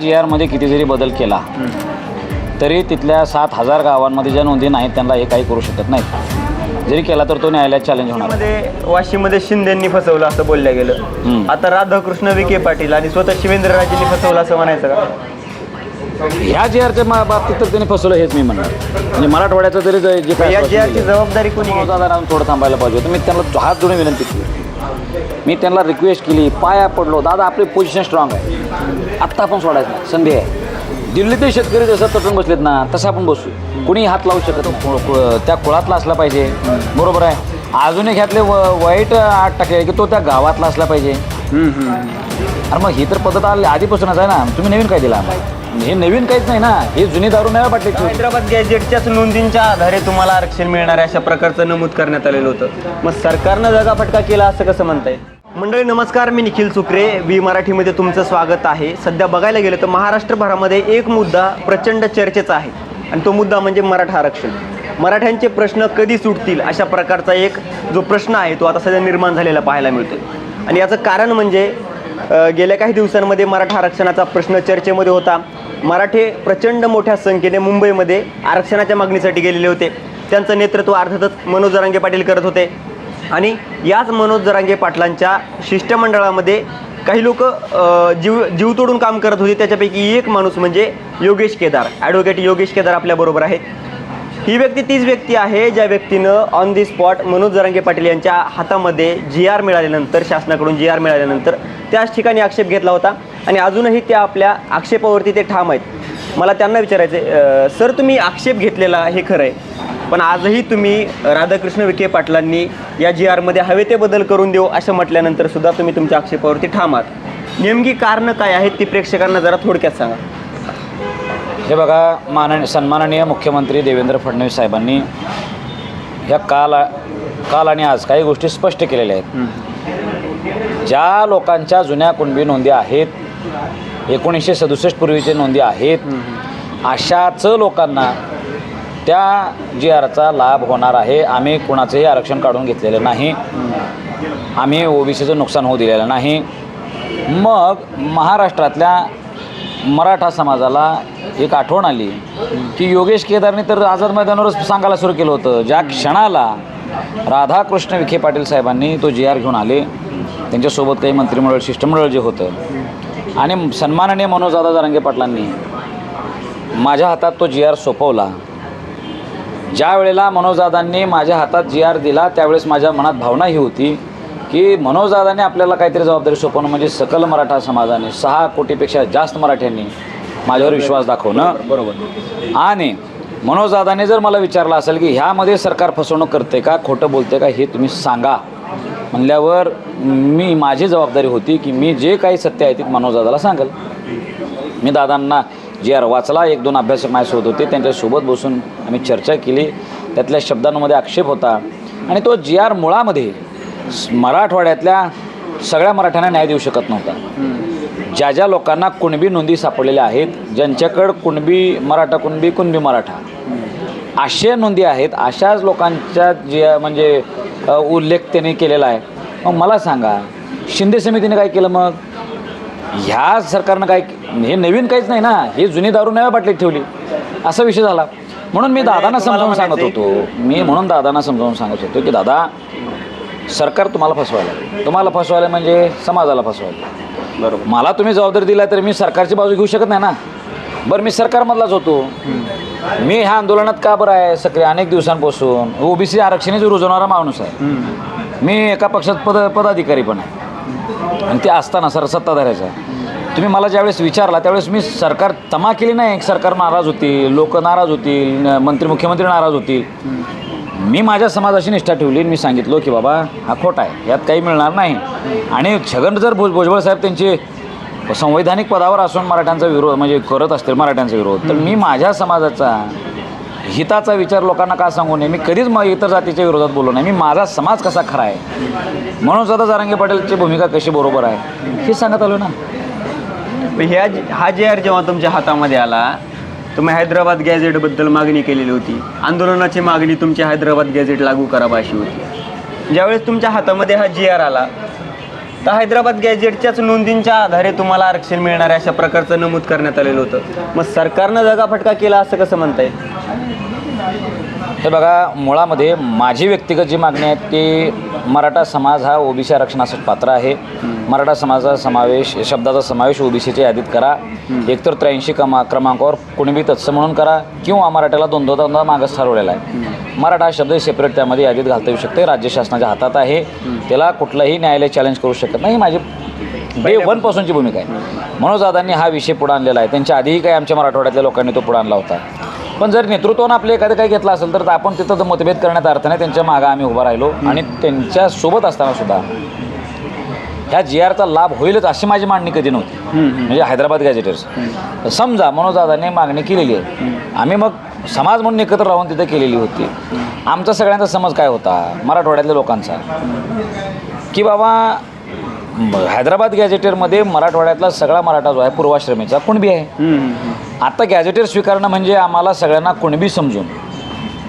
जी आरमध्ये किती जरी बदल केला. तरी तिथल्या सात हजार गावांमध्ये ज्या नोंदी नाहीत त्यांना हे काही करू शकत नाहीत. जरी केला तर तो न्यायालयात चॅलेंज होणार. मध्ये वाशीमध्ये शिंदेंनी फसवलं असं बोललं गेलं. आता राधाकृष्ण विखे पाटील आणि स्वतः शिवेंद्रराजेंनी फसवलं असं म्हणायचं का? ह्या जी आरच्या बाबतीत तर त्यांनी फसवलं हेच मी म्हणणार. म्हणजे मराठवाड्याचं जरी जे जे काय या आश्वासन जी आरची दिलं, जबाबदारी कोणी? दादा थोडं थांबायला पाहिजे होतं. मी त्यांना हात जोडून विनंती केली. मी त्यांना रिक्वेस्ट केली. पाया पडलो. दादा आपली पोझिशन स्ट्रॉंग आहे. आत्ता आपण सोडायचं नाही. संधी आहे. दिल्लीतील शेतकरी जसं तटून बसलेत ना तसं आपण बसू. कुणी हात लावू शकत नाही. कुळ- कुळ- त्या कुळातला असला पाहिजे. बरोबर आहे. अजून एक ह्यातले व- वाईट आठ टाकले की तो त्या गावातला असला पाहिजे. अरे मग ही तर पद्धत आली आधीपासूनच आहे ना. तुम्ही नवीन काय दिला? हे नवीन काहीच नाही ना. हे जुनी दारू नाही वाटले हैदराबाद गॅजेटच्याच नोंदींच्या आधारे तुम्हाला आरक्षण मिळणार आहे अशा प्रकारचं नमूद करण्यात आलेलं होतं. मग सरकारनं जगाफटका केला असं कसं म्हणताय? मंडळी नमस्कार मी निखिल सुक्रे. वी मराठीमध्ये तुमचं स्वागत आहे. सध्या बघायला गेलं तर महाराष्ट्रभरामध्ये एक मुद्दा प्रचंड चर्चेचा आहे. आणि तो मुद्दा म्हणजे मराठा आरक्षण. मराठ्यांचे प्रश्न कधी सुटतील अशा प्रकारचा एक जो प्रश्न आहे तो आता सध्या निर्माण झालेला पाहायला मिळतो आणि याचं कारण म्हणजे गेल्या काही दिवसांमध्ये मराठा आरक्षणाचा प्रश्न चर्चेमध्ये होता. मराठे प्रचंड मोठ्या संख्येने मुंबईमध्ये आरक्षणाच्या मागणीसाठी गेलेले होते. त्यांचं नेतृत्व अर्थातच मनोज जरांगे पाटील करत होते. आणि याच मनोज जरांगे पाटलांच्या शिष्टमंडळामध्ये काही लोक जीव जीव तोडून काम करत होते. त्याच्यापैकी एक माणूस म्हणजे योगेश केदार. ॲडव्होकेट योगेश केदार आपल्याबरोबर आहे ही व्यक्ती तीच व्यक्ती आहे ज्या व्यक्तीनं on the spot Manoj Jarange Patil यांच्या हातामध्ये जी आर मिळाल्यानंतर शासनाकडून जी आर मिळाल्यानंतर त्याच ठिकाणी आक्षेप घेतला होता. आणि अजूनही त्या आपल्या आक्षेपावरती ते ठाम आहेत. मला त्यांना विचारायचं सर तुम्ही आक्षेप घेतलेला हे खरं आहे पण आजही तुम्ही राधाकृष्ण विखे पाटलांनी या जी आरमध्ये हवे ते बदल करून देऊ असं म्हटल्यानंतर सुद्धा तुम्ही तुमच्या आक्षेपावरती ठाम आहात नेमकी कारणं काय आहेत ती प्रेक्षकांना जरा थोडक्यात सांगा. हे बघा मानन सन्माननीय मुख्यमंत्री देवेंद्र फडणवीस साहेबांनी ह्या काल काल आणि आज काही गोष्टी स्पष्ट केलेल्या आहेत. ज्या लोकांच्या जुन्या कुणबी नोंदी आहेत एकोणीसशे सदुसष्ट पूर्वीचे नोंदी आहेत अशाच लोकांना त्या जी आरचा लाभ होणार आहे. आम्ही कुणाचंही आरक्षण काढून घेतलेलं नाही. आम्ही ओबीसीचं नुकसान होऊ दिलेलं नाही. मग महाराष्ट्रातल्या मराठा समाजाला एक आठवण आली की योगेश केदारने तर आझाद मैदानावरच सांगायला सुरू केलं होतं. ज्या क्षणाला राधाकृष्ण विखे पाटील साहेबांनी तो जी आर घेऊन आले. त्यांच्यासोबत काही मंत्रिमंडळ शिष्टमंडळ जे होतं आणि सन्माननीय मनोजदादा जरांगे पाटलांनी माझ्या हातात तो जी आर सोपवला. ज्या वेळेला मनोजदादांनी माझ्या हातात जी आर दिला त्यावेळेस माझ्या मनात भावना ही होती की मनोजदादांनी आपल्याला काहीतरी जबाबदारी सोपवणं म्हणजे सकल मराठा समाजाने सहा कोटीपेक्षा जास्त मराठ्यांनी माझ्यावर विश्वास दाखवणं. बरोबर. आणि मनोजदादाने जर मला विचारलं असेल की ह्यामध्ये सरकार फसवणूक करते का खोटं बोलते का हे तुम्ही सांगा. म्हणल्यावर मी माझी जबाबदारी होती की मी जे काही सत्य आहे ते मनोजदादाला सांगेल. मी दादांना जे आर वाचला एक दोन अभ्यासक माझ्यासोबत होते त्यांच्यासोबत बसून आम्ही चर्चा केली. त्यातल्या शब्दांमध्ये आक्षेप होता. आणि तो जी आर मुळामध्ये मराठवाड्यातल्या सगळ्या मराठ्यांना न्याय देऊ शकत नव्हता. ज्या ज्या लोकांना कुणबी नोंदी सापडलेल्या आहेत ज्यांच्याकडं कुणबी मराठा कुणबी कुणबी मराठा अशा नोंदी आहेत अशाच लोकांच्या जे म्हणजे उल्लेख त्यांनी केलेला आहे. मग मला सांगा शिंदे समितीने काय केलं मग? ह्या सरकारनं काय हे नवीन काहीच नाही ना हे जुनी दारू नव्या बाटलीत ठेवली. असा विषय झाला. म्हणून मी दादांना म्हणजे तुम्हाला समजावून सांगत होतो. मी म्हणून दादांना समजावून सांगत होतो की दादा सरकार तुम्हाला फसवायला तुम्हाला फसवायला म्हणजे समाजाला फसवायला बरोबर. मला तुम्ही जबाबदारी दिला तर मी सरकारची बाजू घेऊ शकत नाही ना. बरं मी सरकारमधलाच होतो. मी ह्या आंदोलनात का बरं आहे? सक्रिय अनेक दिवसांपासून. ओबीसी आरक्षणच रुजवणारा माणूस आहे. मी एका पक्षात पद पदाधिकारी पण आहे. आणि ते असताना सर सत्ताधाऱ्याचा तुम्ही मला ज्यावेळेस विचारला त्यावेळेस मी सरकार तमा केली नाही. सरकार नाराज होतील लोक नाराज होतील. मंत्री मुख्यमंत्री नाराज होतील. मी माझ्या समाजाशी निष्ठा ठेवली आणि मी सांगितलो की बाबा हा खोटा आहे. यात काही मिळणार नाही. आणि छगन जर भुज भुजबळ साहेब त्यांचे संवैधानिक पदावर असून मराठ्यांचा विरोध म्हणजे करत असतील मराठ्यांचा विरोध तर मी माझ्या समाजाचा हिताचा विचार लोकांना का सांगू नये? मी कधीच मग इतर जातीच्या विरोधात बोललो नाही. मी माझा समाज कसा खरा आहे? म्हणून स्वतः जारांगे पाटीलची भूमिका कशी बरोबर आहे? हे सांगत आलो ना. ह्या हा जे आर जेव्हा तुमच्या हातामध्ये आला तुम्ही हैदराबाद गॅझेटबद्दल मागणी केलेली होती. आंदोलनाची मागणी तुमची हैदराबाद गॅझेट लागू करावा अशी होती. ज्यावेळेस तुमच्या हातामध्ये हा जी आर आला तर हैदराबाद गॅजेटच्याच नोंदींच्या आधारे तुम्हाला आरक्षण मिळणार आहे अशा प्रकारचं नमूद करण्यात आलेलं होतं. मग सरकारनं जगाफटका केला असं कसं म्हणताय? हे बघा मुळामध्ये माझी व्यक्तिगत जी मागणी आहे ती मराठा समाज हा ओबीसी आरक्षणासाठी पात्र आहे. मराठा समाजाचा समावेश शब्दाचा समावेश ओबीसीच्या यादीत करा. एकतर त्र्याऐंशी कमा क्रमांकावर कुणबी तत्सम म्हणून करा किंवा मराठ्याला दोन दोन दोनदा मागच ठरवलेला आहे मराठा हा शब्द सेपरेट त्यामध्ये यादीत घालता येऊ शकते. राज्य शासनाच्या हातात आहे. त्याला कुठलंही न्यायालय चॅलेंज करू शकत नाही. माझी डे वन पासूनची भूमिका आहे. मनोज दादांनी हा विषय पुढे आणलेला आहे. त्यांच्या आधीही काही आमच्या मराठवाड्यातल्या लोकांनी तो पुढे आणला होता. पण जर नेतृत्वानं आपले एखादं काही घेतलं असेल तर आपण तिथं मतभेद करण्यात अर्थ नाही. त्यांच्या मागं आम्ही उभा राहिलो आणि त्यांच्यासोबत असताना सुद्धा ह्या जी आरचा लाभ होईलच अशी माझी मांडणी कधी नव्हती. म्हणजे हैदराबाद गॅजेटर्स समजा मनोज दादाने मागणी केलेली आहे. आम्ही मग समाज म्हणून एकत्र राहून तिथे केलेली होती. आमचा सगळ्यांचा समज काय होता? मराठवाड्यातल्या लोकांचा. की बाबा हैदराबाद गॅजेटेरमध्ये मराठवाड्यातला सगळा मराठा जो आहे पूर्वाश्रमीचा कुणबी आहे. आता गॅजेटेर स्वीकारणं म्हणजे आम्हाला सगळ्यांना कुणबी समजून.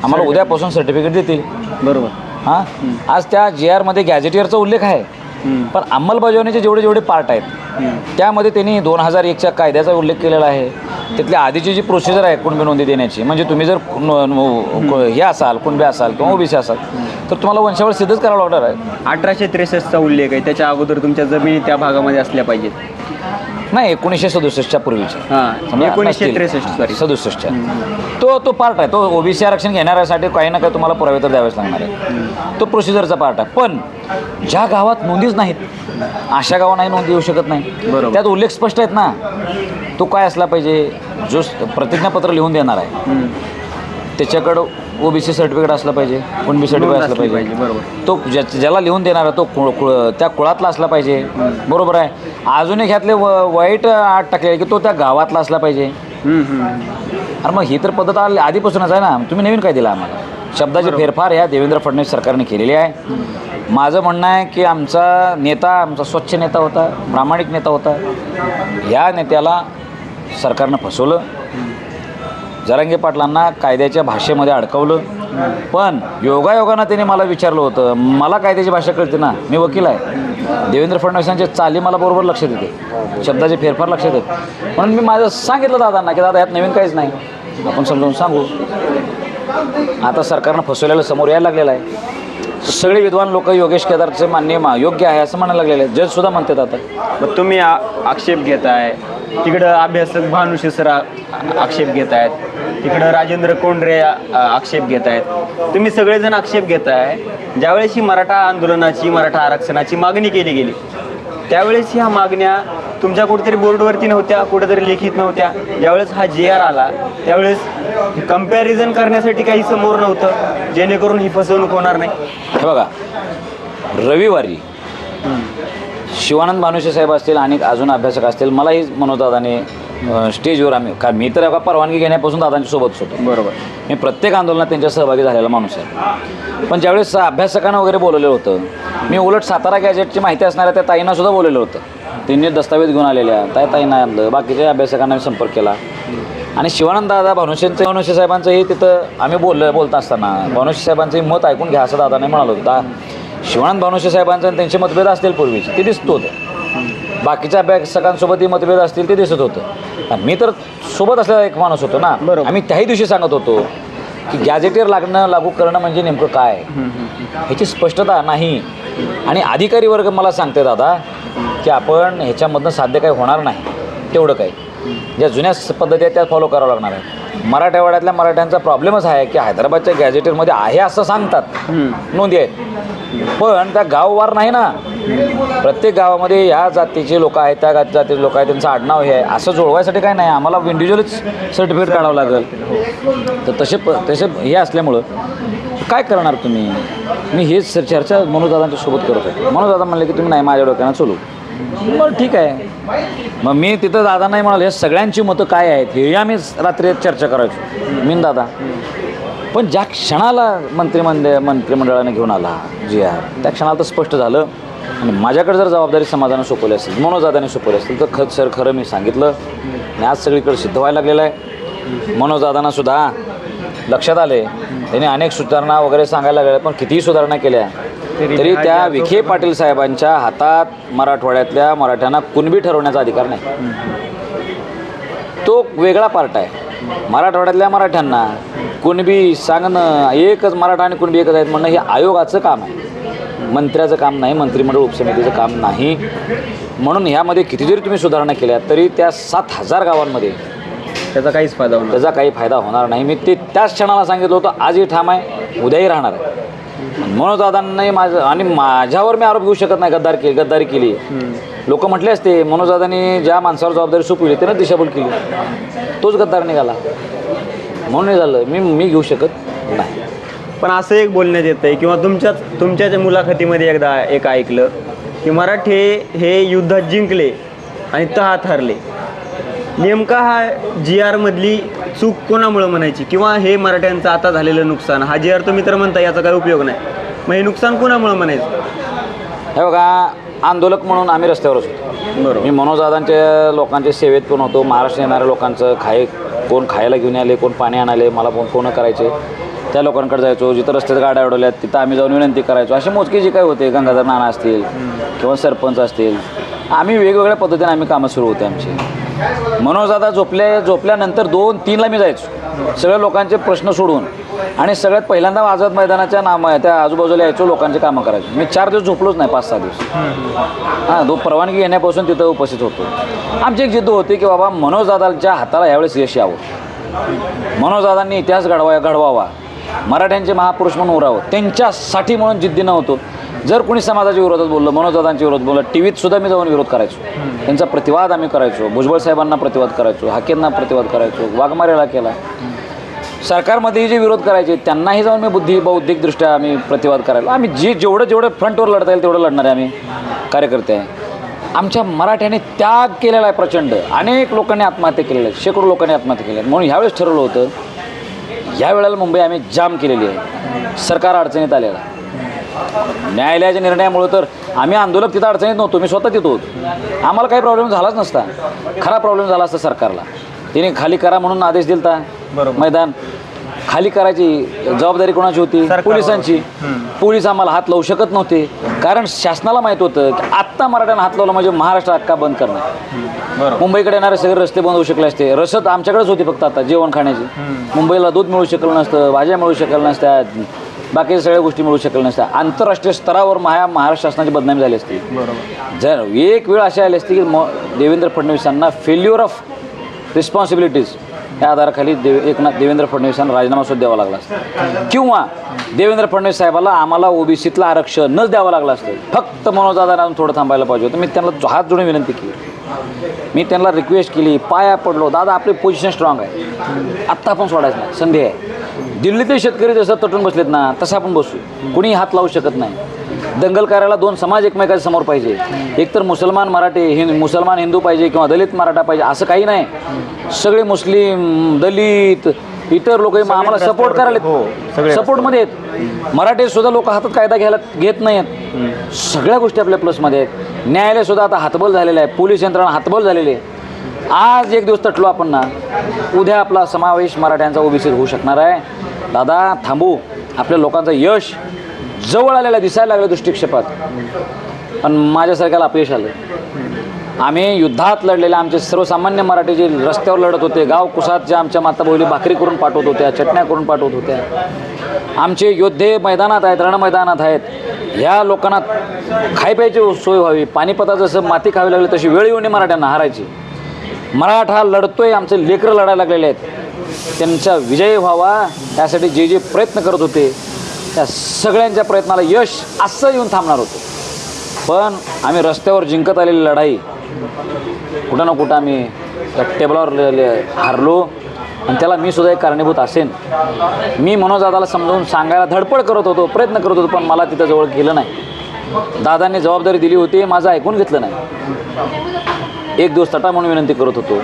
आम्हाला उद्यापासून सर्टिफिकेट देतील. बरोबर. हां? आज त्या जी आरमध्ये गॅजेटियरचा उल्लेख आहे. पण अंमलबजावणीचे जेवढे जेवढे पार्ट आहेत त्यामध्ये त्यांनी दोन हजार एकच्या कायद्याचा उल्लेख केलेला आहे. तिथल्या आधीची जी प्रोसिजर आहे कुणबी नोंदी देण्याची म्हणजे तुम्ही जर हे असाल कुणबी असाल किंवा ओबीसी असाल तर तुम्हाला वंशावळ सिद्धच करावं लागणार आहे. अठराशे त्रेसष्टचा उल्लेख आहे. त्याच्या अगोदर तुमच्या जमिनी त्या भागामध्ये असल्या पाहिजेत. नाही एकोणीसशे सदुसष्टच्या पूर्वीच्या हां एकोणीसशे. त्रेसष्ट सॉरी सदुसष्टच्या. तो तो पार्ट आहे. तो ओबीसी आरक्षण घेणाऱ्यासाठी काही ना काही तुम्हाला पुरावे तर द्यावेच लागणार आहे. तो प्रोसिजरचा पार्ट आहे. पण ज्या गावात नोंदीच नाहीत अशा गावांनाही नोंदी येऊ शकत नाही. बरोबर. त्यात उल्लेख स्पष्ट आहेत ना. तो काय असला पाहिजे जो प्रतिज्ञापत्र लिहून देणार आहे. त्याच्याकडं ओबीसी सर्टिफिकेट असलं पाहिजे कुणबी सर्टिफिकेट असलं पाहिजे. बरोबर. तो ज्या ज्याला लिहून देणारा तो कुळ कुळ त्या कुळातला असला पाहिजे. बरोबर आहे. अजून एक ह्यातले व वाईट आठ टाकले की तो त्या गावातला असला पाहिजे. अरे मग ही तर पद्धत आली आधीपासूनच आहे ना. तुम्ही नवीन काय दिला आम्हाला? शब्दाचे फेरफार ह्या देवेंद्र फडणवीस सरकारने केलेली आहे. माझं म्हणणं आहे की आमचा नेता आमचा स्वच्छ नेता होता प्रामाणिक नेता होता. या नेत्याला सरकारनं फसवलं. जरांगे पाटलांना कायद्याच्या भाषेमध्ये अडकवलं. पण योगायोगानं त्याने मला विचारलं होतं मला कायद्याची भाषा कळते ना? मी वकील आहे. देवेंद्र फडणवीसांच्या चाली मला बरोबर लक्षात येते. शब्दाचे फेरफार लक्षात येते. म्हणून मी माझं सांगितलं दादांना की दादा यात नवीन काहीच नाही. आपण समजावून सांगू. आता सरकारनं फसवलेलं समोर यायला लागलेलं आहे. सगळे विद्वान लोक योगेश केदारचे मान्य योग्य आहे असं म्हणायला लागलेलं आहे जज सुद्धा म्हणतात आता. मग तुम्ही आ- आक्षेप घेताय. तिकडं अभ्यासक भानुशी सर आक्षेप घेत आहेत. तिकडं राजेंद्र कोंडरे आक्षेप घेत आहेत. तुम्ही सगळेजण आक्षेप घेताय. ज्यावेळेस ही मराठा आंदोलनाची मराठा आरक्षणाची मागणी केली गेली त्यावेळेस ह्या मागण्या तुमच्या कुठेतरी बोर्डवरती नव्हत्या कुठेतरी लिखित नव्हत्या. ज्यावेळेस हा जे आर आला त्यावेळेस कंपॅरिझन करण्यासाठी काही समोर नव्हतं. जेणेकरून ही फसवणूक होणार नाही. हे बघा रविवारी शिवानंद भानुशे साहेब असतील आणि अजून अभ्यासक असतील मलाही मनोज दादाने स्टेजवर आम्ही का मी तर एका परवानगी घेण्यापासून दादांच्या सोबतच होतो. बरोबर. मी प्रत्येक आंदोलनात त्यांच्या सहभागी झालेला माणूस आहे. पण ज्यावेळेस अभ्यासकांना वगैरे बोलवलेलं होतं मी उलट सातारा गॅजेटची माहिती असणाऱ्या त्या ताईंना सुद्धा बोललेलं होतं. त्यांनी दस्तावेज घेऊन आलेल्या त्या ताईंना आणलं बाकीच्या अभ्यासकांना मी संपर्क केला. आणि शिवानंद दादा भानुशेंचं भानुशे साहेबांचंही तिथं आम्ही बोललं बोलत असताना भानुशे साहेबांचंही मत ऐकून घ्या असं दादाने म्हणालो होता. शिवानंद भानुशे साहेबांचं आणि त्यांचे मतभेद असतील पूर्वीचे ते दिसत होतं. बाकीच्या अभ्यासकांसोबतही मतभेद असतील ते दिसत होतं. मी तर सोबत असलेला एक माणूस होतो ना. आम्ही त्याही दिवशी सांगत होतो की गॅजेटियर लागणं लागू करणं म्हणजे नेमकं काय? ह्याची स्पष्टता नाही. आणि अधिकारी वर्ग मला सांगते दादा की आपण ह्याच्यामधनं साध्य काही होणार नाही. तेवढं काही. ज्या जुन्या पद्धती आहेत त्या फॉलो करावं लागणार आहे मराठवाड्यातल्या मराठ्यांचा प्रॉब्लेमच आहे की हैदराबादच्या गॅजेटियरमध्ये आहे असं सांगतात. नोंदी आहेत. पण त्या गाववार नाही ना. प्रत्येक गावामध्ये ह्या जातीचे लोक आहेत त्या जातीचे लोक आहेत त्यांचं आडनाव हे आहे. असं जुळवायसाठी काय नाही. आम्हाला इंडिव्हिज्युअलच सर्टिफिकेट काढावं लागेल. तर तसे प तसे हे असल्यामुळं काय करणार तुम्ही? मी हेच चर्चा मनोजदादांच्या सोबत करत होतो मनोजदादा म्हणले की तुम्ही नाही माझ्या डोक्यानं चलू. बरं ठीक आहे. मग मी तिथं दादा नाही म्हणाले सगळ्यांची मतं काय आहेत? हे आम्ही रात्री चर्चा करायचो. मी दादा. पण ज्या क्षणाला मंत्रिमंडळ मंत्रिमंडळाने घेऊन आला जी आर त्या क्षणाला तर स्पष्ट झालं. आणि माझ्याकडे जर जबाबदारी समाजानं सोपवली असेल मनोजदादाने सोपवली असेल तर खत सर खरं मी सांगितलं. आणि आज सगळीकडे सिद्ध व्हायला लागलेलं आहे. मनोजदादांना सुद्धा लक्षात आले. त्यांनी अनेक सुधारणा वगैरे सांगायला लागल्या पण कितीही सुधारणा केल्या तरी त्या विखे पाटील साहेबांच्या हातात मराठवाड्यातल्या मराठ्यांना कुणबी ठरवण्याचा अधिकार नाही. तो वेगळा पार्ट आहे. मराठवाड्यातल्या मराठ्यांना कुणबी सांगणं एकच मराठा आणि कुणबी एकच आहेत म्हणणं हे आयोगाचं काम आहे. मंत्र्याचं काम नाही मंत्रिमंडळ उपसमितीचं काम नाही. म्हणून ह्यामध्ये किती जरी तुम्ही सुधारणा केल्या तरी त्या सात हजार गावांमध्ये त्याचा काहीच फायदा होणार त्याचा काही फायदा होणार नाही. मी ते त्याच क्षणाला सांगितलं होतं आजही ठाम आहे उद्याही राहणार आहे. मनोजदादांनी माझं आणि माझ्यावर मी आरोप घेऊ शकत नाही गद्दार के गद्दारी केली. लोक म्हटले असते मनोजदादांनी ज्या माणसावर जबाबदारी सोपवली त्यानं दिशाभूल केली. तोच गद्दार निघाला. म्हणून झालं. मी मी घेऊ शकत नाही. पण असं एक बोलण्यात येतं आहे किंवा तुमच्याच तुमच्याच मुलाखतीमध्ये एकदा एक ऐकलं की मराठे हे युद्धात जिंकले आणि तहात हरले. नेमका हा जी आरमधली चूक कोणामुळं म्हणायची? किंवा हे मराठ्यांचं आता झालेलं नुकसान? हा जी आर तुम्ही तर म्हणता याचा काही उपयोग नाही. मग हे नुकसान कोणामुळं म्हणायचं? हे बघा आंदोलक म्हणून आम्ही रस्त्यावरच होतो. बरोबर. मी मनोजदादांच्या लोकांच्या सेवेत पण होतो. महाराष्ट्र येणाऱ्या लोकांचं खाय कोण खायला घेऊन आले कोण पाणी आणाले मला फोन फोन करायचे. त्या लोकांकडे जायचो जिथं रस्त्यात गाड्या अडवल्यात तिथं आम्ही जाऊन विनंती करायचो. असे मोजके जे काय होते गंगाधर नाना असतील किंवा सरपंच असतील आम्ही वेगवेगळ्या पद्धतीने आम्ही कामं सुरू होते आमची. मनोजदादा झोपल्या झोपल्यानंतर दोन तीनला मी जायचो. सगळ्या लोकांचे प्रश्न सोडून. आणि सगळ्यात पहिल्यांदा आझाद मैदानाच्या नाम त्या आजूबाजूला यायचो लोकांचे कामं करायचो. मी चार दिवस झोपलोच नाही पाच सहा दिवस. हां दो परवानगी घेण्यापासून तिथं उपस्थित होतो. आमची एक जिद्द होती की बाबा मनोजदादांच्या हाताला यावेळेस यश यावं. मनोजदादांनी इतिहास घडवा घडवावा. मराठ्यांचे महापुरुष म्हणून उरावं. त्यांच्यासाठी म्हणून जिद्दीनं होतो जर कोणी समाजाच्या विरोधात बोललं मनोजदादांच्या विरोधात बोललं टी व्हीत सुद्धा मी जाऊन विरोध करायचो. त्यांचा प्रतिवाद आम्ही करायचो. भुजबळ साहेबांना प्रतिवाद करायचो हाकेंना प्रतिवाद करायचो वाघमारेला केला. सरकारमध्येही जे विरोध करायचे त्यांनाही जाऊन मी बुद्धी बौद्धिकदृष्ट्या आम्ही प्रतिवाद करायला आम्ही जे जेवढं जेवढं फ्रंटवर लढता येईल तेवढं लढणारे आम्ही कार्यकर्ते आहे. आमच्या मराठ्याने त्याग केलेला आहे प्रचंड. अनेक लोकांनी आत्महत्या केलेल्या आहेत. शेकडो लोकांनी आत्महत्या केल्या आहेत. म्हणून ह्यावेळेस ठरवलं होतं या वेळेला मुंबई आम्ही जाम केलेली आहे. सरकार अडचणीत आलेला न्यायालयाच्या निर्णयामुळे तर आम्ही आंदोलक तिथं अडचणीत नव्हतो. मी स्वतः तिथं होतो. आम्हाला काही प्रॉब्लेम झालाच नसता. खरा प्रॉब्लेम झाला असता सरकारला. तिने खाली करा म्हणून आदेश दिलता. मैदान. खाली करायची जबाबदारी कोणाची होती. पोलिसांची. पोलीस आम्हाला हात लावू शकत नव्हते. कारण शासनाला माहीत होतं की आत्ता मराठ्यांना हात लावला म्हणजे महाराष्ट्र अक्का बंद करणार. मुंबईकडे येणारे सगळे रस्ते बंद होऊ शकले असते. रसद आमच्याकडेच होती फक्त आता जेवण खाण्याची. मुंबईला दूध मिळू शकलं नसतं भाज्या मिळू शकल्या नसत्या बाकीच्या सगळ्या गोष्टी मिळू शकल्या नसत्या. आंतरराष्ट्रीय स्तरावर महा महाराष्ट्र शासनाची बदनामी झाली असती. बरोबर. जर एक वेळ अशी आली असती की म देवेंद्र फडणवीसांना फेल्युअर ऑफ रिस्पॉन्सिबिलिटीज या आधाराखाली देव एकनाथ देवेंद्र फडणवीसांना राजीनामा सुद्धा द्यावा लागला असता. किंवा देवेंद्र फडणवीस साहेबाला आम्हाला ओबीसीतलं आरक्षण नच द्यावं लागलं असतं. फक्त मनोजदादांना थोडं थांबायला पाहिजे होतं. मी त्यांना हात जोडून विनंती केली. मी त्यांना रिक्वेस्ट केली पाया पडलो. दादा आपली पोझिशन स्ट्रॉंग आहे. आत्ता आपण सोडायचं नाही. संधी आहे. दिल्लीतील शेतकरी जसं तटून बसलेत ना तसं आपण बसू. कुणी हात लावू शकत नाही. दंगल करायला दोन समाज एकमेकाच्या समोर पाहिजे. एकतर मुसलमान मराठी हिंद मुसलमान हिंदू पाहिजे किंवा दलित मराठा पाहिजे असं काही नाही. सगळे मुस्लिम दलित इतर लोक आम्हाला सपोर्ट करायला हो, सपोर्टमध्ये आहेत. मराठी सुद्धा लोक हातात कायदा घ्यायला घेत नाही आहेत सगळ्या गोष्टी आपल्या प्लसमध्ये आहेत. न्यायालय सुद्धा आता हातबल झालेलं आहे. पोलीस यंत्रणा हातबल झालेली आहे. आज एक दिवस तटलो आपण ना उद्या आपला समावेश मराठ्यांचा ओबीसीत होऊ शकणार आहे. दादा थांबू. आपल्या लोकांचं यश जवळ आलेलं दिसायला लागलं दृष्टिक्षेपात. पण माझ्यासारख्याला अपयश आलं आम्ही युद्धात लढलेले आमचे सर्वसामान्य मराठी जे रस्त्यावर लढत होते गाव कुसात जे आमच्या माताबोली भाकरी करून पाठवत होत्या चटण्या करून पाठवत होत्या आमचे योद्धे मैदानात आहेत रणमैदानात आहेत ह्या लोकांना खाय प्यायची सोय व्हावी पाणीपता जसं माती खावी लागली तशी वेळ येऊन मराठ्यांना हारायची. मराठा लढतोय आमचे लेकरं लढायला लागलेले आहेत. त्यांचा विजय व्हावा यासाठी जे जे प्रयत्न करत होते त्या सगळ्यांच्या प्रयत्नाला यश असं येऊन थांबणार होतं. पण आम्ही रस्त्यावर जिंकत आलेली लढाई कुठं ना कुठं आम्ही त्या टेबलावर ल- हारलो. आणि त्याला मी सुद्धा एक कारणीभूत असेन. मी मनोजादाला समजावून सांगायला धडपड करत होतो प्रयत्न करत होतो पण मला तिथं जवळ गेलं नाही. दादांनी जबाबदारी दिली होती माझं ऐकून घेतलं नाही. एक दिवस तटा म्हणून विनंती करत होतो.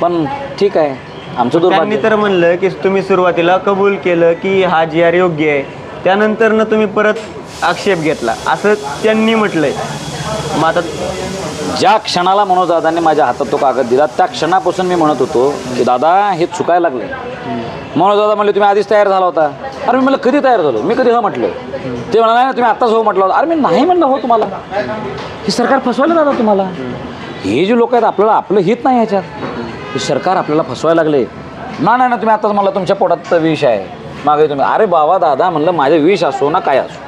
पण ठीक आहे आमचं त्यांनी दुर्भाग्य तर म्हणलं की तुम्ही सुरुवातीला कबूल केलं की हा जी आर योग्य आहे. त्यानंतर तुम्ही परत आक्षेप घेतला. असं त्यांनी म्हटलंय. मग आता ज्या क्षणाला मनोजदादांनी माझ्या हातात तो कागद दिला त्या क्षणापासून मी म्हणत होतो की दादा हे चुकायला लागले मनोजदादा म्हणले तुम्ही आधीच तयार झाला होता. अरे मी मला कधी तयार झालो? मी कधी हो म्हटलं. ते म्हणा नाही ना तुम्ही आत्ताच हो म्हटलं होतं. अरे मी नाही म्हणलं हो तुम्हाला. हे सरकार फसवायला दादा तुम्हाला. हे जे लोक आहेत आपल्याला आपलं हित नाही ह्याच्यात. हे सरकार आपल्याला फसवायला लागले. ना नाही ना तुम्ही आत्ताच मला तुमच्या पोटात विष आहे. मागे तुम्ही अरे बाबा दादा म्हणलं माझे विष असो ना काय असो.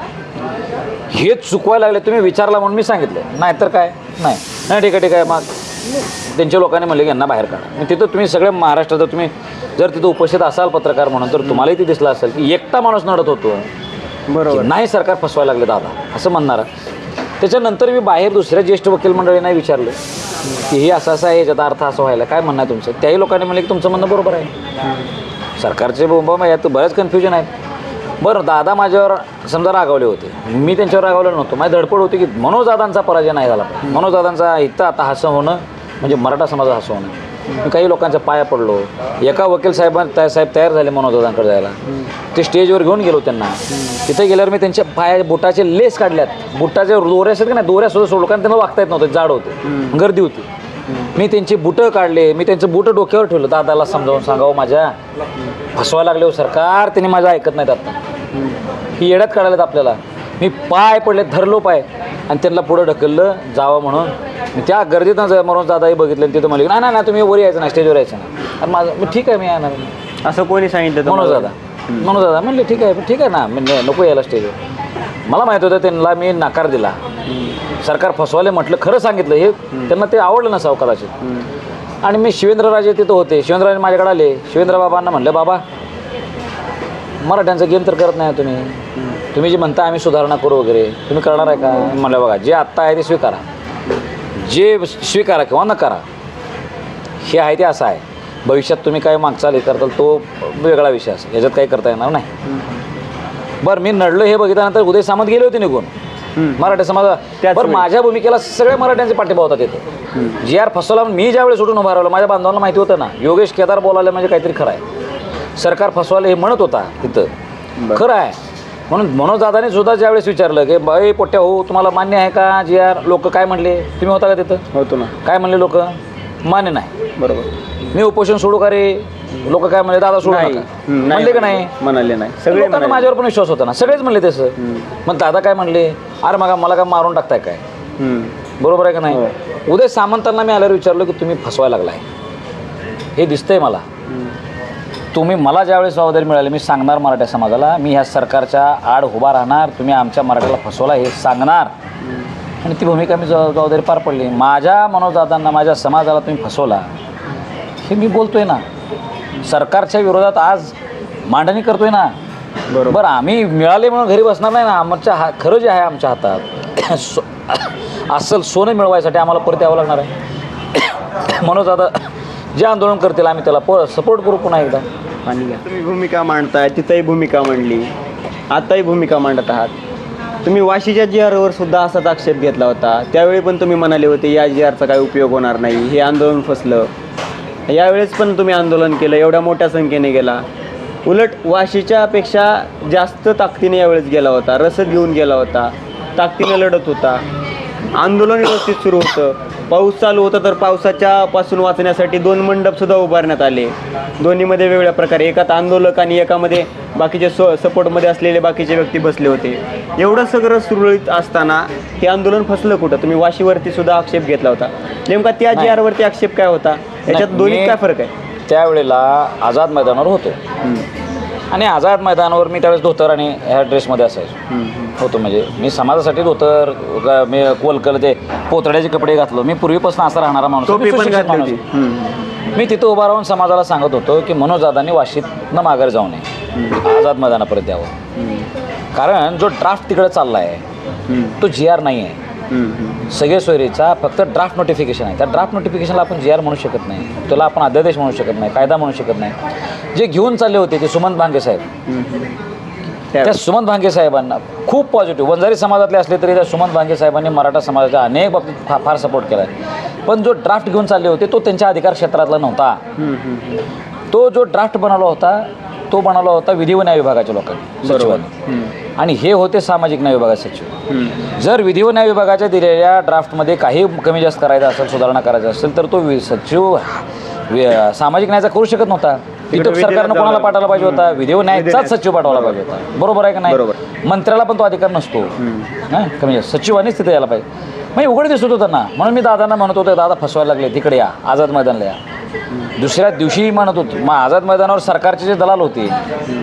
हेच चुकवायला लागले तुम्ही विचारला म्हणून मी सांगितलं. नाही तर काय? नाही. नाही ठीक आहे ठीक आहे मग त्यांच्या लोकांनी म्हणले की यांना बाहेर काढा. मग तिथं तुम्ही सगळ्या महाराष्ट्रात तुम्ही जर तिथं उपस्थित असाल पत्रकार म्हणून तर तुम्हालाही ते दिसलं असेल की एकटा माणूस नडत होतो. बरोबर. की नाही सरकार फसवायला लागले दादा. असं म्हणणार. त्याच्यानंतर मी बाहेर दुसऱ्या ज्येष्ठ वकील मंडळींना विचारलं. की हे असं असं आहे याच्यात अर्थ असं व्हायला. काय म्हणणं आहे तुमचं? त्याही लोकांनी म्हणले की तुमचं म्हणणं बरोबर आहे. सरकारचे बोंबा यात बरेच कन्फ्युजन आहेत बरं दादा माझ्यावर समजा रागावले होते. मी त्यांच्यावर रागावलं नव्हतो. माझी धडपड होती की मनोजदादांचा पराजय नाही झाला. मनोजदादांचा इथं आता हसं होणं म्हणजे मराठा समाज हसं होणं. मी काही लोकांच्या पाया पडलो. एका वकील साहेबां साहेब तयार झाले मनोजदादांकडे जायला. ते स्टेजवर घेऊन गेलो त्यांना. तिथे गेल्यावर मी त्यांच्या पाया बुटाचे लेस काढल्यात. बुटाचे दोऱ्या असतात का नाही दोऱ्या सुद्धा सोडलो कारण त्यांना वागता येत नव्हतं जाड होते. गर्दी होती. मी त्यांची बुटं काढले. मी त्यांचं बुटं डोक्यावर ठेवलं. दादाला समजावून सांगावं माझ्या. फसवा लागले हो सरकार त्यांनी माझं ऐकत नाहीत आता. ही येड्यात काढायला आपल्याला. मी पाय पडले धरलो पाय. आणि त्यांना पुढं ढकललं जावं म्हणून. मी त्या गर्दीतनं म्हणून दादाही बघितलं आणि तिथं म्हणले नाही नाही नाही तुम्ही वर यायचं नाही स्टेजवर यायचं नाही. आणि माझं मी ठीक आहे मी येणार. असं कोणी सांगितलं मनोज? दादा. मनोज दादा म्हणले ठीक आहे ठीक आहे ना मी न- नको यायला स्टेजवर मला माहीत होतं त्यांना मी नकार दिला. सरकार फसवाले म्हटलं खरं सांगितलं हे त्यांना ते आवडलं नसावं कदाचित आणि मी शिवेंद्रराजे तिथं होते. शिवेंद्रराजे माझ्याकडे आले. शिवेंद्र बाबांना म्हणलं बाबा मराठ्यांचा गेम तर करत नाही तुम्ही. तुम्ही जे म्हणता आम्ही सुधारणा करू वगैरे तुम्ही करणार आहे का? म्हणलं बघा जे आत्ता आहे ते स्वीकारा. जे स्वीकारा किंवा न करा हे आहे ते असं आहे. भविष्यात तुम्ही काय मागचाल हे करताल तो वेगळा विषय असेल. याच्यात काही करता येणार नाही. बरं मी नडलं हे बघितल्यानंतर उदय सामंत गेले होते निघून. मराठा समाजा बरं. माझ्या भूमिकेला सगळ्या मराठ्यांचे पाठिंबा होता तिथं. जी आर फसवला मी ज्यावेळेस उठून उभा राहिलो माझ्या बांधवांना माहिती होतं ना योगेश केदार बोलायला म्हणजे काहीतरी खरं आहे. सरकार फसवायला हे म्हणत होता तिथं. खरं आहे. म्हणून मनोज दादाने सुद्धा ज्यावेळेस विचारलं की बाई पोट्या हो तुम्हाला मान्य आहे का? जी आर लोक काय म्हणले? तुम्ही होता का तिथं? होतो ना. काय म्हणले लोक? मान्य नाही. बरोबर. मी उपोषण सोडू का रे? लोक काय म्हणले? दादा सोडू नाही. नका. हम्म, म्हणले का नाही? म्हणाले नाही. सगळे लोकांना म्हणाले. माझ्यावर पण विश्वास होता ना. सगळेच म्हणले तसं. मग दादा काय म्हणले? अरे मग मला काय मारून टाकताय काय? हम्म. बरोबर आहे का नाही? हो. उदय सामंतांना मी आल्यावर विचारलं की तुम्ही फसवायला लागलाय. हे दिसतंय मला. तुम्ही मला ज्यावेळेस जबाबदारी मिळाली मी सांगणार मराठा समाजाला मी ह्या सरकारच्या आड उभा राहणार तुम्ही आमच्या मराठ्याला फसवला हे सांगणार. आणि ती भूमिका मी जबाब- जबाबदारी पार पडली. माझ्या मनोजदादांना माझ्या समाजाला तुम्ही फसवला हे मी बोलतोय ना. सरकारच्या विरोधात आज मांडणी करतोय ना. बरोबर. बरं आम्ही मिळाले म्हणून घरी बसणार नाही ना. आमच्या हा खरं जे आहे आमच्या हातात सो अस्सल सोनं मिळवायसाठी आम्हाला परत यावं लागणार आहे. आता जे आंदोलन करतील आम्ही त्याला प सपोर्ट करू पुन्हा एकदा. पाणी तुम्ही भूमिका मांडताय तिथंही भूमिका मांडली. आताही भूमिका मांडत आहात. तुम्ही वाशीच्या जी आरवर सुद्धा असाच आक्षेप घेतला होता. त्यावेळी पण तुम्ही म्हणाले होते या जी आरचा काही उपयोग होणार नाही हे आंदोलन फसलं. यावेळेस पण तुम्ही आंदोलन केलं एवढ्या मोठ्या संख्येने गेला. उलट वाशीच्या पेक्षा जास्त ताकदीने यावेळेस गेला होता रसद घेऊन गेला होता. ताकदीने लढत होता. आंदोलन व्यवस्थित सुरू होतं. पाऊस चालू होता तर पावसाच्या पासून वाचण्यासाठी दोन मंडप सुद्धा उभारण्यात आले. दोन्हीमध्ये वेगळ्या प्रकारे एकात आंदोलक आणि एकामध्ये बाकीचे सो सपोर्टमध्ये असलेले बाकीचे व्यक्ती बसले होते. एवढं सगळं सुरळीत असताना हे आंदोलन फसलं कुठं? तुम्ही वाशीवरती सुद्धा आक्षेप घेतला होता. नेमका त्या जी आरवरती आक्षेप काय होता? याच्यात नाही, दोन्हीत मी काय फरक आहे? त्यावेळेला आझाद मैदानावर होतो. आणि आझाद मैदानावर मी त्यावेळेस धोतर आणि ह्या ड्रेसमध्ये असायचो होतो म्हणजे मी समाजासाठी धोतर ग- मी कोलकल ते पोतड्याचे कपडे घातलो मी पूर्वीपासून असा राहणारा माणूस. टोपी मी पण सुशिक्षित घातली माणूस होती आहे. हम्म. मी तिथं उभा राहून समाजाला सांगत होतो की मनोजदादांनी वाशीतनं माघार जाऊ नये आझाद मैदानापर्यंत यावं हम्म. कारण जो ड्राफ्ट तिकडे चालला आहे हम्म. तो जी आर नाही आहे. सगळे सोयरीचा फक्त ड्राफ्ट नोटिफिकेशन आहे. त्या ड्राफ्ट नोटिफिकेशनला आपण जी आर म्हणू शकत नाही. त्याला आपण अध्यादेश म्हणू शकत नाही कायदा म्हणू शकत नाही. जे घेऊन चालले होते ते सुमंत भांगे साहेब. त्या सुमंत भांगे साहेबांना खूप पॉझिटिव्ह वंजारी समाजातले असले तरी त्या सुमंत भांगे साहेबांनी मराठा समाजाच्या अनेक बाबतीत फा फार सपोर्ट केला आहे पण जो ड्राफ्ट घेऊन चालले होते तो त्यांच्या अधिकार क्षेत्रातला नव्हता. तो जो ड्राफ्ट बनवला होता तो बनवला होता विधी व न्याय विभागाच्या लोकांनी सचिवांनी. आणि हे होते सामाजिक न्याय विभागाचे सचिव. जर विधी व न्याय विभागाच्या दिलेल्या ड्राफ्टमध्ये काही कमी जास्त करायचं असेल सुधारणा करायचं असेल तर तो वि- सचिव वि- सामाजिक न्यायाचा करू शकत नव्हता. तिकडे सरकारनं कोणाला जावं पाठवायला पाहिजे होता? विधिव न्यायचाच विधिन्याय. सचिव पाठवायला पाहिजे होता. बरोबर. आहे का नाही? बरोबर. मंत्र्याला पण तो अधिकार नसतो. हा का म्हणजे सचिवानेच तिथे यायला पाहिजे. मग उघड दिसत होतं ना. म्हणून मी दादांना म्हणत होतो दादा फसवायला लागले. तिकडे या. आझाद मैदानला या. दुसऱ्या दिवशी म्हणत होतो. मग आझाद मैदानावर सरकारचे जे दलाल होते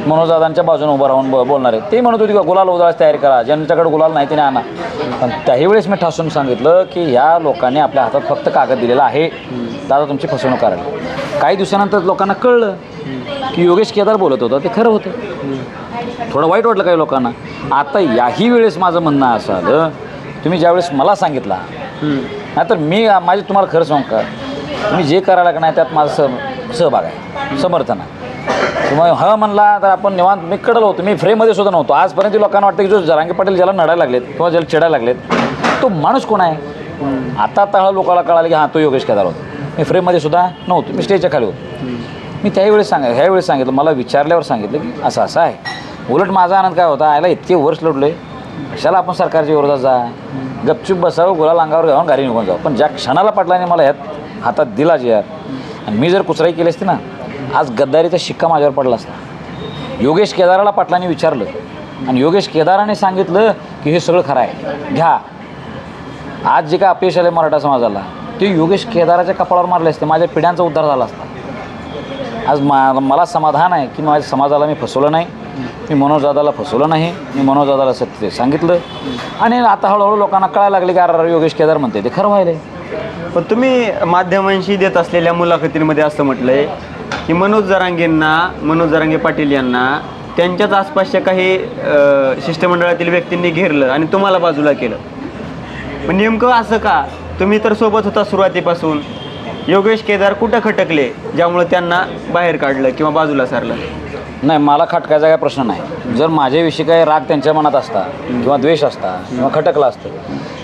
मनोज दादांच्या बाजूने उभं राहून ब- बोलणारे ते म्हणत होते का गुलाल उधळायची तयारी करा ज्यांच्याकडे गुलाल नाही त्याने आणा. पण त्याही वेळेस मी ठासून सांगितलं की या लोकांनी आपल्या हातात फक्त कागद दिलेला आहे. दादा तुमची फसवणूक करायला. काही दिवसानंतर लोकांना कळलं की योगेश केदार बोलत होता ते खरं होतं. थोडं वाईट वाटलं काही लोकांना. आता याही वेळेस माझं म्हणणं असं आलं तुम्ही ज्यावेळेस मला सांगितला नाहीतर मी माझे तुम्हाला खरं सांगू का? तुम्ही जे करायला का नाही त्यात माझा सह सहभाग आहे. समर्थन आहे. तुम्ही ह म्हणला तर आपण निवांत मी कडल होतो. मी फ्रेममध्ये सुद्धा नव्हतो. आजपर्यंत लोकांना वाटतं की जो जरांगे पाटील ज्याला नडायला लागलेत किंवा ज्याला चिडायला लागलेत तो माणूस कोण आहे? आता तळ लोकांना कळालं की हां तो योगेश केदार होता. मी फ्रेममध्ये सुद्धा नव्हतो. मी स्टेजच्या खाली होतो. मी त्यावेळेस सांग ह्यावेळेस सांगितलं मला विचारल्यावर सांगितलं की असं असं आहे. उलट माझा आनंद काय होता? आयला इतके वर्ष आहे कशाला आपण सरकारच्या विरोधात जा? गपचूप बसावं गुलाल अंगावर घालून घरी निघून जाऊ पण ज्या क्षणाला पाटलाने मला ह्यात हातात दिला जे यार. आणि मी जर कुचराई केली असती ना आज गद्दारीचा शिक्का माझ्यावर पडला असता. योगेश केदाराला पाटलांनी विचारलं. आणि योगेश केदाराने सांगितलं की हे सगळं खरं आहे. घ्या. आज जे काय अपयश आलं मराठा समाजाला ते योगेश केदाराच्या कपाळावर मारले असते. माझ्या पिढ्यांचा उद्धार झाला असता. आज मा मला समाधान आहे की माझ्या समाजाला मी फसवलं नाही. मी मनोजदादाला फसवलं नाही. मी मनोजदादाला सत्य सांगितलं. आणि आता हळूहळू लोकांना कळायला लागले की अरे योगेश केदार म्हणते ते खरं व्हायलंय. पण तुम्ही माध्यमांशी देत असलेल्या मुलाखतींमध्ये असं म्हटलंय की मनोज जरांगेंना मनोज जरांगे पाटील यांना त्यांच्याच आसपासच्या काही अं, शिष्टमंडळातील व्यक्तींनी घेरलं आणि तुम्हाला बाजूला केलं. पण नेमकं असं का? तुम्ही तर सोबत होता सुरुवातीपासून. योगेश केदार कुठं खटकले ज्यामुळे त्यांना बाहेर काढलं किंवा बाजूला सारलं? नाही मला खटकायचा काय प्रश्न नाही. जर माझ्याविषयी काही राग त्यांच्या मनात असता किंवा द्वेष असता किंवा खटकला असतं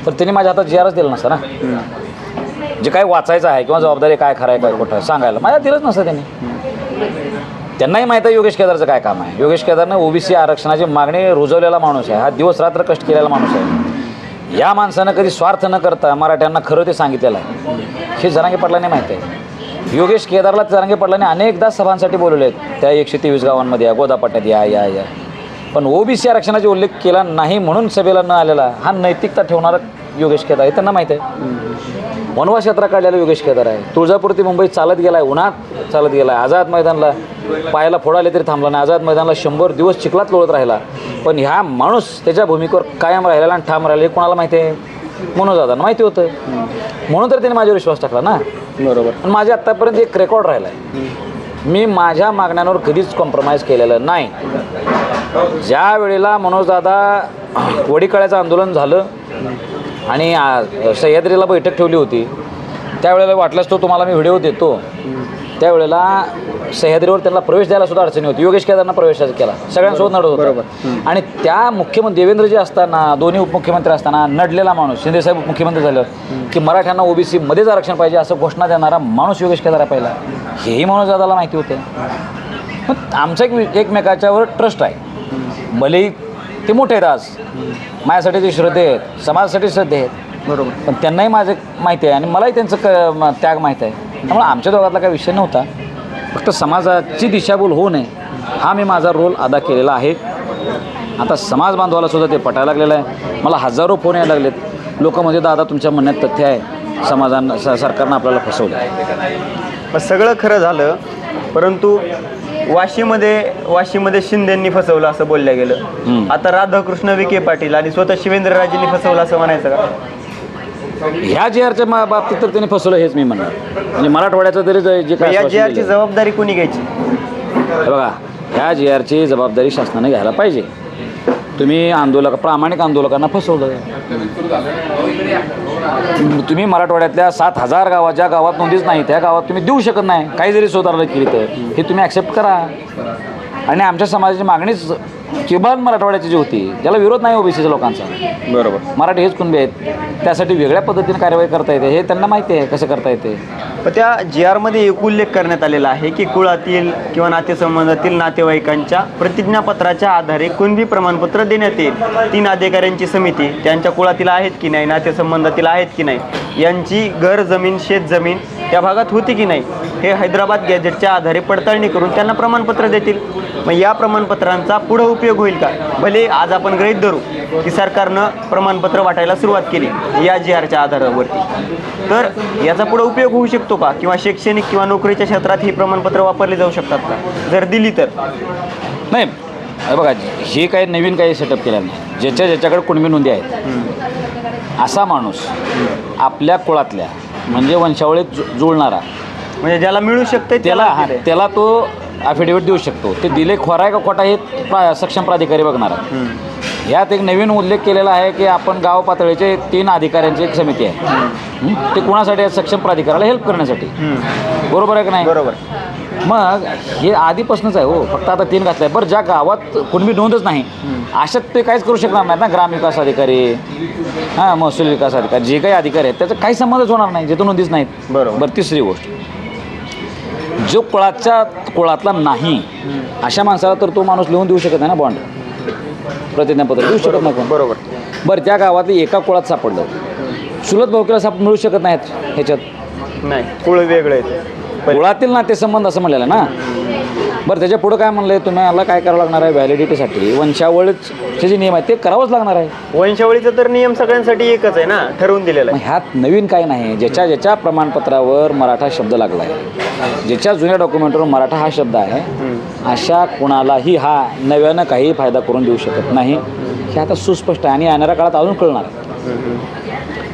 तर त्यांनी माझ्या हातात जी आरच दिलं नसतं ना. जे काय वाचायचं आहे किंवा जबाबदारी काय खरं आहे काय खोटं आहे सांगायला. माझ्या दिलंच नसतं त्यांनी. त्यांनाही माहीत आहे योगेश केदारचं काय काम आहे. योगेश केदारनं ओबीसी आरक्षणाची मागणी रुजवलेला माणूस आहे. हा दिवस रात्र कष्ट केलेला माणूस आहे. या माणसानं कधी स्वार्थ न करता मराठ्यांना खरं ते सांगितलेलं आहे. हे जरांगे पडल्याने माहीत आहे. योगेश केदारला जरांगे पडल्याने अनेकदा सभांसाठी बोलवले आहेत. त्या एकशे तेवीस गावांमध्ये या गोदापाट्यात या या या. पण ओबीसी आरक्षणाचा उल्लेख केला नाही म्हणून सभेला न आलेला हा नैतिकता ठेवणारा योगेश केदार. आहे त्यांना माहीत आहे. वनवास यात्रा काढलेला योगेश केदार आहे. तुळजापूर ते मुंबईत चालत गेलाय उन्हात चालत गेलाय आझाद मैदानला पायाला फोडाले तरी थांबला नाही. आझाद मैदानला शंभर दिवस चिखलात लोळत राहिला. पण ह्या माणूस त्याच्या भूमिकेवर कायम राहिलेला आणि ठाम राहिला हे कोणाला माहिती आहे? म्हणून दादा माहिती होतं. म्हणून तर त्याने माझ्यावर विश्वास टाकला ना. बरोबर. पण माझ्या आत्तापर्यंत एक रेकॉर्ड राहिला आहे मी माझ्या मागण्यांवर कधीच कॉम्प्रोमाइज केलेलं नाही. ज्या वेळेला मनोजदादा वडीकाळ्याचं आंदोलन झालं आणि सह्याद्रीला बैठक ठेवली होती. त्यावेळेला वाटल्यास तो तुम्हाला मी व्हिडिओ देतो. त्यावेळेला सह्याद्रीवर त्यांना प्रवेश द्यायला सुद्धा अडचणी होती. योगेश केदारना प्रवेश केला. सगळ्यांसोबत नडत बरोबर. होता आणि त्या मुख्यमंत्री देवेंद्रजी असताना दोन्ही उपमुख्यमंत्री असताना नडलेला माणूस शिंदेसाहेब मुख्यमंत्री झाल्यावर की मराठ्यांना ओबीसी मध्येच आरक्षण पाहिजे असं घोषणा देणारा माणूस योगेश केदार पहिला. हेही माणूस दादाला माहिती होतं. मग आमचा एक एकमेकाच्यावर ट्रस्ट आहे. भलेही ते मोठे आहेत आज. माझ्यासाठी ते श्रद्धे आहेत. समाजासाठी श्रद्धे आहेत. बरोबर. पण त्यांनाही माझं माहिती आहे आणि मलाही त्यांचं क म- त्याग माहीत आहे. त्यामुळे आमच्या दोघातला काही विषय नव्हता. फक्त समाजाची दिशाभूल होऊ नये हा मी माझा रोल अदा केलेला आहे. आता समाज बांधवाला सुद्धा ते पटायला लागलेलं आहे. मला हजारो फोन यायला लागलेत. लोक म्हणजे दादा तुमच्या म्हणण्यात तथ्य आहे. समाजानं स सरकारनं आपल्याला फसवलं मग सगळं खरं झालं परंतु वाशीमध्ये वाशीमध्ये शिंदेंनी फसवलं असं बोललं गेलं. आता राधाकृष्ण विखे पाटील आणि स्वतः शिवेंद्रराजेंनी फसवलं असं म्हणायचं का? ह्या जे आरच्या मा- बाबतीत तर त्यांनी फसवलं हेच मी म्हणणार. म्हणजे मराठवाड्याचं तरी जे काय या जी आरची जबाबदारी कोणी घ्यायची? बघा ह्या जी आरची जबाबदारी शासनाने घ्यायला पाहिजे. तुम्ही आंदोलक प्रामाणिक आंदोलकांना फसवलं. तुम्ही मराठवाड्यातल्या सात हजार गावात ज्या गावात नोंदीच नाही. त्या गावात तुम्ही देऊ शकत नाही. काही जरी सुधारणा केली तर. हे तुम्ही ॲक्सेप्ट करा. आणि आमच्या समाजाची मागणीच किमान मराठवाड्याची जी होती ज्याला विरोध नाही ओबीसीच्या लोकांचा. बरोबर. मराठी हेच कुणबी आहेत? त्यासाठी वेगळ्या पद्धतीने कार्यवाही करता येते हे त्यांना माहिती आहे कसं करता येते? पण त्या जी आरमध्ये एक उल्लेख करण्यात आलेला आहे की कुळातील किंवा नातेसंबंधातील नातेवाईकांच्या प्रतिज्ञापत्राच्या आधारे कुणबी प्रमाणपत्र देण्यात येईल. तीन अधिकाऱ्यांची समिती त्यांच्या कुळातील आहेत की नाही नातेसंबंधातील आहेत की नाही यांची घर जमीन शेत जमीन त्या भागात होती की नाही हे हैदराबाद गॅजेटच्या आधारे पडताळणी करून त्यांना प्रमाणपत्र देतील. मग या प्रमाणपत्रांचा पुढं उपयोग होईल का? भले आज आपण गृहीत धरू की सरकारनं प्रमाणपत्र वाटायला सुरुवात केली या जी आरच्या आधारावरती. तर याचा पुढे उपयोग होऊ शकतो का? किंवा शैक्षणिक किंवा नोकरीच्या क्षेत्रात ही प्रमाणपत्र वापरली जाऊ शकतात का? जर दिली तर. नाही हे बघा हे काही नवीन काही सेटअप केलं नाही. ज्याच्या ज्याच्याकडे कुणबी नोंदी आहेत. असा माणूस आपल्या कुळातल्या म्हणजे वंशावळीत जुळणारा म्हणजे ज्याला मिळू शकते त्याला त्याला तो ॲफिडेविट देऊ शकतो. ते दिले खोरा आहे का खोटा हे प्रा सक्षम प्राधिकारी बघणार आहे. यात एक नवीन उल्लेख केलेला आहे की आपण गाव पातळीचे तीन अधिकाऱ्यांची एक समिती आहे. हं? ते कुणासाठी आहे? सक्षम प्राधिकाराला हेल्प करण्यासाठी. बरोबर आहे का नाही? बरोबर. मग हे आधीपासूनच आहे हो. फक्त आता तीन घातलं आहे बरं ज्या गावात कुणबी नोंदच नाही अशात ते काहीच करू शकणार नाहीत ना? ग्रामविकास अधिकारी हां महसूल विकास अधिकारी जे काही अधिकारी आहेत त्याचा काही संबंधच होणार नाही जिथं नोंदीच नाहीत. बरोबर. बरं तिसरी गोष्ट. जो कुळाच्या कुळातला नाही अशा माणसाला तर तो माणूस लिहून देऊ शकत नाही ना बॉन्ड प्रतिज्ञापत्र देऊ शकत नाही कोण? बरोबर. बरं त्या गावातली एका कुळात सापडलं. चुलत भावकीला साप मिळू शकत नाहीत ह्याच्यात. नाही कुळ वेगळे आहेत. कुळातील नातेसंबंध असं म्हणलेलं ना? बरं त्याच्या पुढं काय म्हणलंय तुम्ही? मला काय करावं लागणार आहे व्हॅलिडिटीसाठी वंशावळीचे जे नियम आहेत ते करावंच लागणार आहे. वंशावळीचा तर नियम सगळ्यांसाठी एकच आहे ना ठरवून दिलेला मग आहे ह्यात नवीन काय नाही. ज्याच्या ज्याच्या प्रमाणपत्रावर मराठा शब्द लागला आहे ज्याच्या जुन्या डॉक्युमेंटवर मराठा हा शब्द आहे अशा कुणालाही हा नव्यानं काही फायदा करून देऊ शकत नाही. हे आता सुस्पष्ट आहे आणि येणाऱ्या काळात अजून कळणार आहे.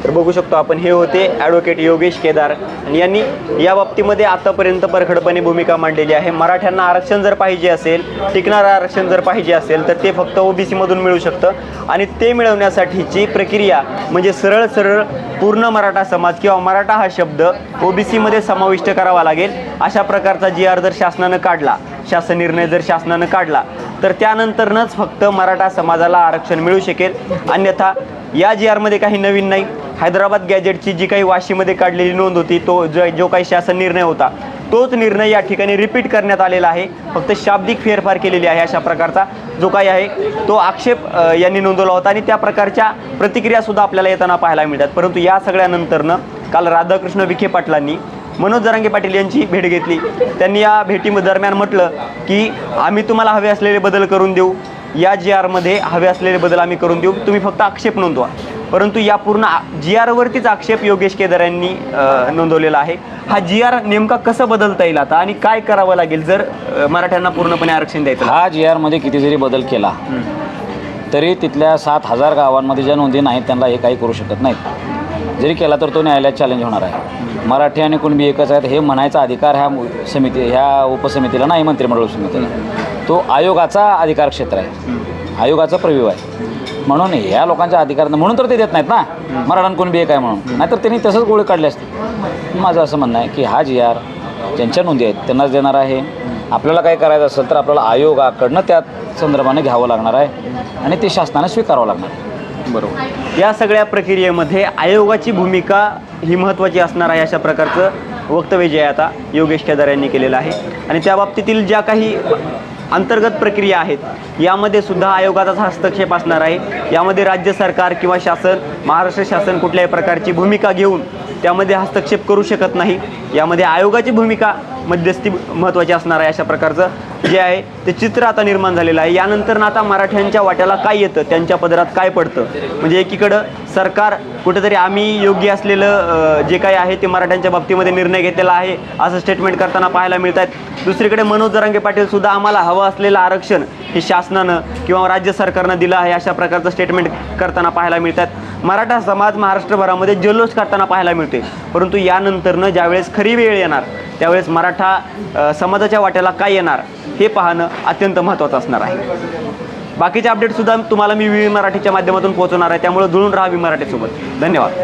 तर बघू शकतो आपण हे होते ॲडव्होकेट योगेश केदार. आणि यांनी या बाबतीमध्ये आतापर्यंत परखडपणे भूमिका मांडलेली आहे. मराठ्यांना आरक्षण जर पाहिजे असेल टिकणारं आरक्षण जर पाहिजे असेल तर ते फक्त ओबीसीमधून मिळू शकतं. आणि ते मिळवण्यासाठीची प्रक्रिया म्हणजे सरळ सरळ पूर्ण मराठा समाज किंवा मराठा हा शब्द ओबीसीमध्ये समाविष्ट करावा लागेल. अशा प्रकारचा जी आर जर शासनानं काढला शासन निर्णय जर शासनानं काढला तर त्यानंतरनंच फक्त मराठा समाजाला आरक्षण मिळू शकेल. अन्यथा या जी आरमध्ये काही नवीन नाही. हैदराबाद गॅजेटची जी काही वाशीमध्ये काढलेली नोंद होती तो जो जो काही शासन निर्णय होता तोच निर्णय या ठिकाणी रिपीट करण्यात आलेला आहे. फक्त शाब्दिक फेरफार केलेली आहे अशा प्रकारचा जो काही आहे तो आक्षेप यांनी नोंदवला होता आणि त्या प्रकारच्या प्रतिक्रियासुद्धा आपल्याला येताना पाहायला मिळतात. परंतु या सगळ्यानंतरनं काल राधाकृष्ण विखे पाटलांनी मनोज जरांगे पाटील यांची भेट घेतली. त्यांनी या भेटी दरम्यान म्हटलं की आम्ही तुम्हाला हवे असलेले बदल करून देऊ. या जी आरमध्ये हवे असलेले बदल आम्ही करून देऊ. तुम्ही फक्त आक्षेप नोंदवा. परंतु या पूर्ण जी आरवरतीच आक्षेप योगेश केदार यांनी नोंदवलेला आहे. हा जी आर नेमका कसं बदलता येईल आता आणि काय करावं लागेल जर मराठ्यांना पूर्णपणे आरक्षण द्यायचं हा जी आरमध्ये किती जरी बदल केला तरी तिथल्या सात हजार गावांमध्ये ज्या नोंदी नाहीत त्यांना हे काही करू शकत नाहीत. जरी केला तर तो न्यायालयात चॅलेंज होणार आहे. मराठी आणि कुणबी एकच आहेत हे म्हणायचा अधिकार ह्या समिती ह्या उपसमितीला नाही मंत्रिमंडळ समितीला. तो आयोगाचा अधिकार क्षेत्र आहे. आयोगाचा प्रव्यू आहे. म्हणून या लोकांच्या अधिकार म्हणून तर ते देत नाहीत ना. मराठा कोण बी एक आहे म्हणून. नाहीतर त्यांनी तसंच गोळे काढले असते. माझं असं म्हणणं आहे की हा जी आर ज्यांच्या नोंदी आहेत त्यांनाच देणार आहे. आपल्याला काय करायचं असेल तर आपल्याला आयोगाकडनं त्या संदर्भाने घ्यावं लागणार आहे. आणि ते शासनाने स्वीकारावं लागणार. आहे बरोबर. या सगळ्या प्रक्रियेमध्ये आयोगाची भूमिका ही महत्त्वाची असणार आहे अशा प्रकारचं वक्तव्य जे आहे आता योगेश केदार यांनी केलेलं आहे. आणि त्या बाबतीतील ज्या काही अंतर्गत प्रक्रिया आहेत. यामध्ये सुद्धा आयोगाचाच हस्तक्षेप असणार आहे. यामध्ये राज्य सरकार किंवा शासन महाराष्ट्र शासन कुठल्याही प्रकारची भूमिका घेऊन त्यामध्ये हस्तक्षेप करू शकत नाही. यामध्ये आयोगाची भूमिका मध्यस्थी महत्त्वाची असणार आहे अशा प्रकारचं जे आहे ते चित्र आता निर्माण झालेलं आहे. यानंतर आता मराठ्यांच्या वाट्याला काय येतं? त्यांच्या पदरात काय पडतं? म्हणजे एकीकडं सरकार कुठेतरी आम्ही योग्य असलेलं जे काही आहे ते मराठ्यांच्या बाबतीमध्ये निर्णय घेतलेला आहे असं स्टेटमेंट करताना पाहायला मिळत आहेत दुसरीकडे मनोज जरांगे पाटील सुद्धा आम्हाला हवं असलेलं आरक्षण हे शासनानं किंवा राज्य सरकारनं दिलं आहे अशा प्रकारचं स्टेटमेंट करताना पाहायला मिळतात मराठा समाज महाराष्ट्रभरामध्ये जल्लोष करताना पाहायला मिळते परंतु यानंतरनं ज्यावेळेस खरी वेळ येणार त्यावेळेस मराठा समाजाच्या वाट्याला काय येणार हे पाहणं अत्यंत महत्त्वाचं असणार आहे. बाकीचे अपडेटसुद्धा तुम्हाला मी व्ही मराठीच्या माध्यमातून पोहोचवणार आहे. त्यामुळे जुळून राहा व्ही मराठीसोबत. धन्यवाद.